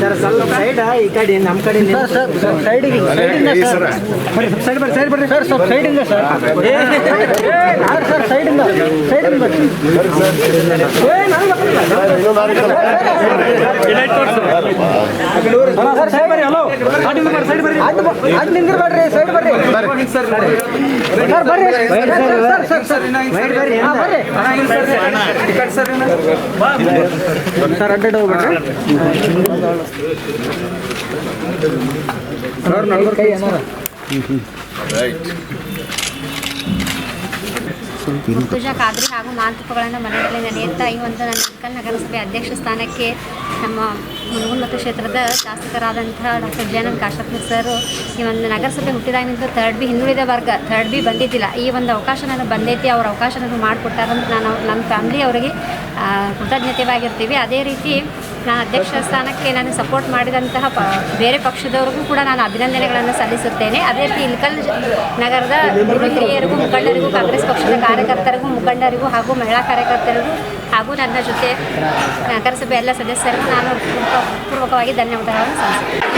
Sir ಸ್ವಲ್ಪ side ಈ ಕಡೆ ನಮ್ಮ ಕಡೆ ಸೈಡಿಗೆ ಸೈಡ್ ಬರ್ರಿ ಸೈಡ್ ಬರ್ರಿ ಸರ್ ಸ್ವಲ್ಪ ಸೈಡಿಂದ ಸರ್ ಸರ್ ಸೈಡಿಂದ ಸೈಡಿಂದ. ಸರ್, ಸೈಡ್ ಬರ್ರಿ, ಹಲೋ. ಸೈಡ್ ಬರ್ರಿ. ಅದು ನಿಂದಿರ್ಬೇಡ್ರಿ, ಸೈಡ್ ಬರ್ರಿ. ಸರ್ ಬರ್ರಿ. ಸರ್ ಸರ್ ಸರ್ ಸರ್ ಅಡ್ಡಾಡ್ ಹೋಗ್ಬೇಡ್ರಿ. ಸರ್, ನಲ್ವತ್ತು ಕೈ ಏನಾರ? ಪೂಜಾ ಖಾದ್ರಿ ಹಾಗೂ ಮಾಂತಪಗಳನ್ನು ಮನೆಯಲ್ಲಿ ನಡೆಯುತ್ತಾ ಈ ಒಂದು ನನ್ನ ಉತ್ಕಲ್ ನಗರಸಭೆ ಅಧ್ಯಕ್ಷ ಸ್ಥಾನಕ್ಕೆ ನಮ್ಮ ಮುನಗುಂದ ಕ್ಷೇತ್ರದ ಶಾಸಕರಾದಂಥ ಡಾಕ್ಟರ್ ಜಯನಂದ್ ಕಾಶಪ್ಪ ಸರ್, ಈ ಒಂದು ನಗರಸಭೆ ಹುಟ್ಟಿದಾಗಿನಿಂದ ಥರ್ಡ್ ಬಿ ಹಿಂದುಳಿದ ವರ್ಗ ಥರ್ಡ್ ಬಿ ಬಂದಿದ್ದಿಲ್ಲ. ಈ ಒಂದು ಅವಕಾಶ ನನಗೆ ಬಂದೈತಿ, ಅವ್ರ ಅವಕಾಶ ನನಗೆ ಮಾಡಿಕೊಟ್ಟಾರಂತ ನಾನು, ನಮ್ಮ ಫ್ಯಾಮ್ಲಿ ಅವರಿಗೆ ಕೃತಜ್ಞತೆವಾಗಿರ್ತೀವಿ. ಅದೇ ರೀತಿ ನಾನು ಅಧ್ಯಕ್ಷ ಸ್ಥಾನಕ್ಕೆ ನಾನು ಸಪೋರ್ಟ್ ಮಾಡಿದಂತಹ ಪ ಬೇರೆ ಪಕ್ಷದವರಿಗೂ ಕೂಡ ನಾನು ಅಭಿನಂದನೆಗಳನ್ನು ಸಲ್ಲಿಸುತ್ತೇನೆ. ಅದೇ ರೀತಿ ಇಲ್ಕಲ್ ನಗರದ ಹಿರಿಯರಿಗೂ ಮುಖಂಡರಿಗೂ ಕಾಂಗ್ರೆಸ್ ಪಕ್ಷದ ಕಾರ್ಯಕರ್ತರಿಗೂ ಮುಖಂಡರಿಗೂ ಹಾಗೂ ಮಹಿಳಾ ಕಾರ್ಯಕರ್ತರಿಗೂ ಹಾಗೂ ನನ್ನ ಜೊತೆ ನಗರಸಭೆ ಎಲ್ಲ ಸದಸ್ಯರಿಗೂ ನಾನು ಪೂರ್ವ- ಪೂರ್ವಕವಾಗಿ ಧನ್ಯವಾದಗಳನ್ನು ಸಲ್ಲಿಸುತ್ತೇನೆ.